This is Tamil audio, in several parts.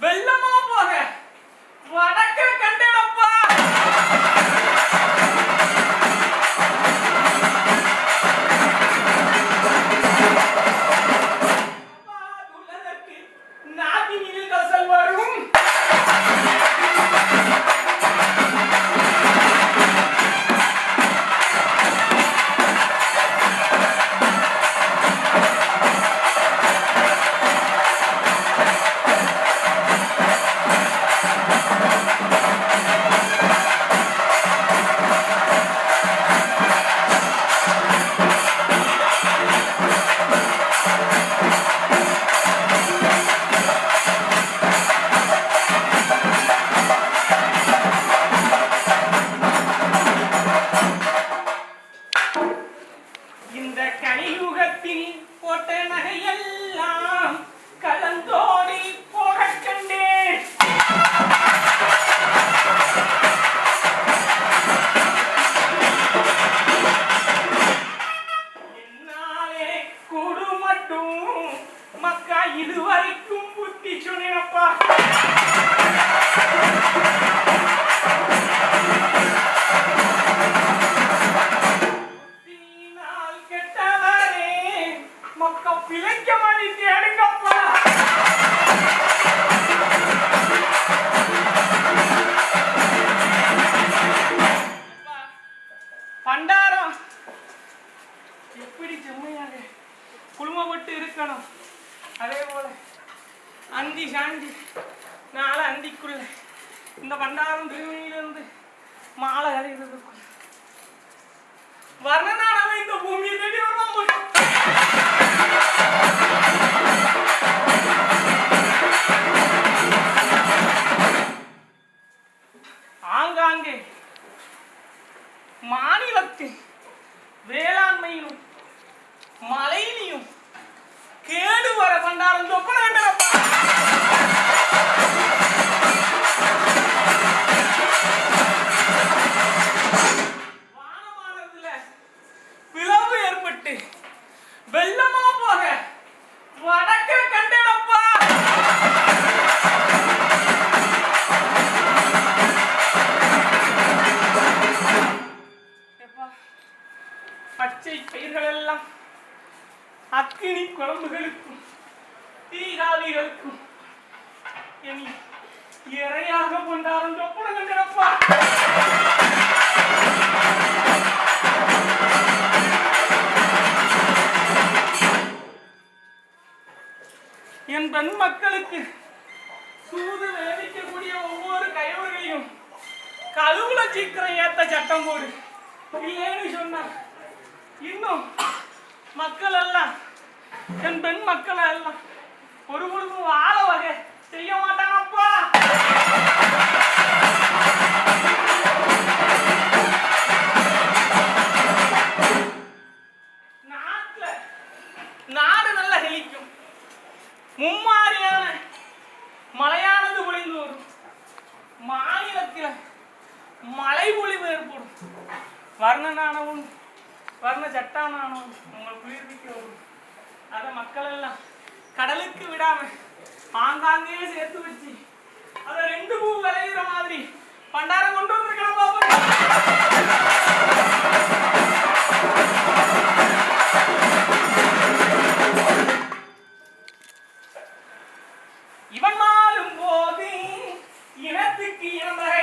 Bella mamma! பண்டாரம். எப்படி செம்மையாக குழுமப்பட்டு இருக்கணும். அதே போல அந்தி சாந்தி. நாளை அந்திக்குள்ள. இந்த பண்டாரம் திருமணியிலிருந்து மாலை அறிகிறதுக்குள்ள அக்கினி குழம்புகளுக்கும் தீகாவிகளுக்கும் இனி இறையாக கொண்டாடும் சொப்பன கிடப்பா என் பெண் மக்களுக்கு சூது வேதிக்கக்கூடிய ஒவ்வொரு கைவர்களையும் கழுவுல சீக்கிரம் ஏத்த சட்டம் போடு. இல்லைன்னு சொன்னா இன்னும் மக்கள் எல்லாம் என் பெண் மக்கள் எல்லாம் ஒரு பொழுதும் வாழ வகை. செய்ய மாட்டானப்பா நாட்டுல நாடு நல்லா செழிக்கும் மும்மாரியான மழையானது ஒளிந்து வரும். மாநிலத்தில் மழை பொழிவு ஏற்படும். வர்ணனானவும் வர்ண சட்டானவன் உங்கள் குளிர்விக்க வரும். அதை மக்கள் எல்லாம் கடலுக்கு விடாம ஆங்காங்கே சேர்த்து வச்சு அதை ரெண்டு பூ விளையிற மாதிரி பண்டாரம் கொண்டு வந்திருக்கலாம் பாப்பா. இவன் மாறும் போது இனத்துக்கு இனமகையாம்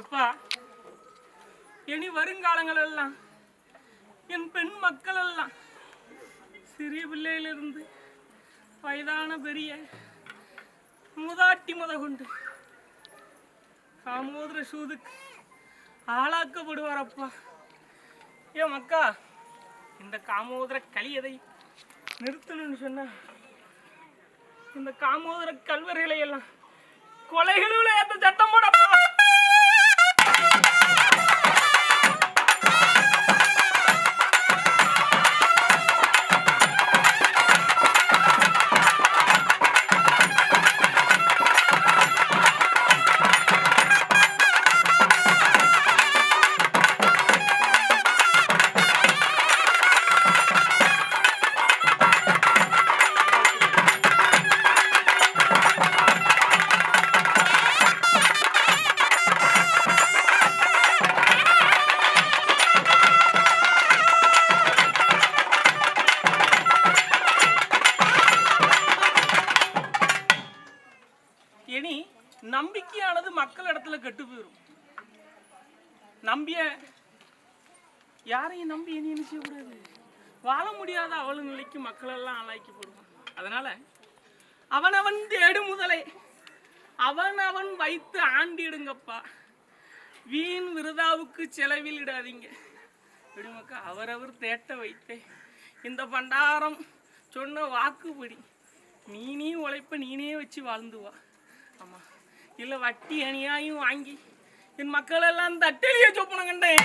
எப்பா? இனி வருங்காலங்கள் எல்லாம் என் பெண் மக்கள் எல்லாம் சிறிய பிள்ளையிலிருந்து வயதான பெரிய முதாட்டி முத கொண்டு காமோதர சூதுக்கு ஆளாக்கப்படுவாரப்பா. ஏ மக்கா இந்த காமோதர கலியதை நிறுத்தணும்னு சொன்னா இந்த காமோதர கல்வர்களை எல்லாம் கொலைகளில் ஏற்ற சட்டம் போட மக்கள் இடத்துல கெட்டு போயிடும் நம்பிய யாரையும் நம்பி இனி என்ன செய்யக்கூடாது வாழ முடியாத அவள் நிலைக்கு மக்கள் எல்லாம் ஆளாக்கப்படுவான் அதனால அவனவன் தேடு முதலை. அவனவன் வைத்து ஆண்டிடுங்கப்பா வீண் விருதாவுக்கு செலவில் இடாதீங்க. விடுமக்கா அவரவர் தேட்ட வைத்தே. இந்த பண்டாரம் சொன்ன வாக்குப்படி நீனே உழைப்ப நீனே வச்சு வாழ்ந்து வா. ஆமா. இல்லை வட்டி அணியாயும் வாங்கி என் மக்கள் எல்லாம் தட்டெளிய சொப்பனம் கண்டேன்.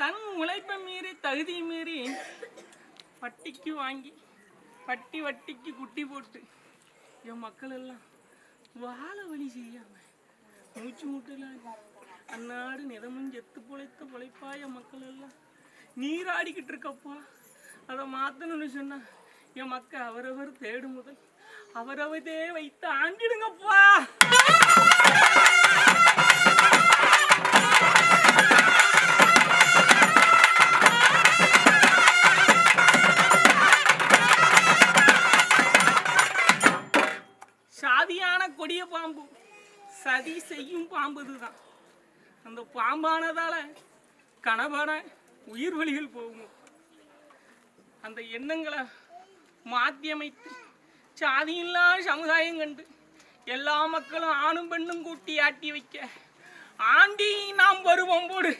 தன் உழைப்பை மீறி தகுதி மீறி பட்டிக்கு வாங்கி பட்டி வட்டிக்கு குட்டி போட்டு. என் மக்கள் எல்லாம் வாழ வழி செய்யாம மூச்சு முட்டல அன்னாடு நிதமும் செத்து பொழைத்த பொழைப்பாய மக்கள் எல்லாம் நீராடிக்கிட்டு இருக்கப்பா. அதை மாற்றணும்னு சொன்னா என் மக்கள் அவரவர் தேடும் முதல் அவரவதே வைத்து ஆண்டிடுங்கப்பா உயிர் போகுமோ போகும். அந்த எண்ணங்களை மாத்தியமைத்து சாதியில்லா சமுதாயம் கண்டு எல்லா மக்களும் ஆணும் பெண்ணும் கூட்டி ஆட்டி வைக்க ஆண்டி நாம் வருவோம் போடு.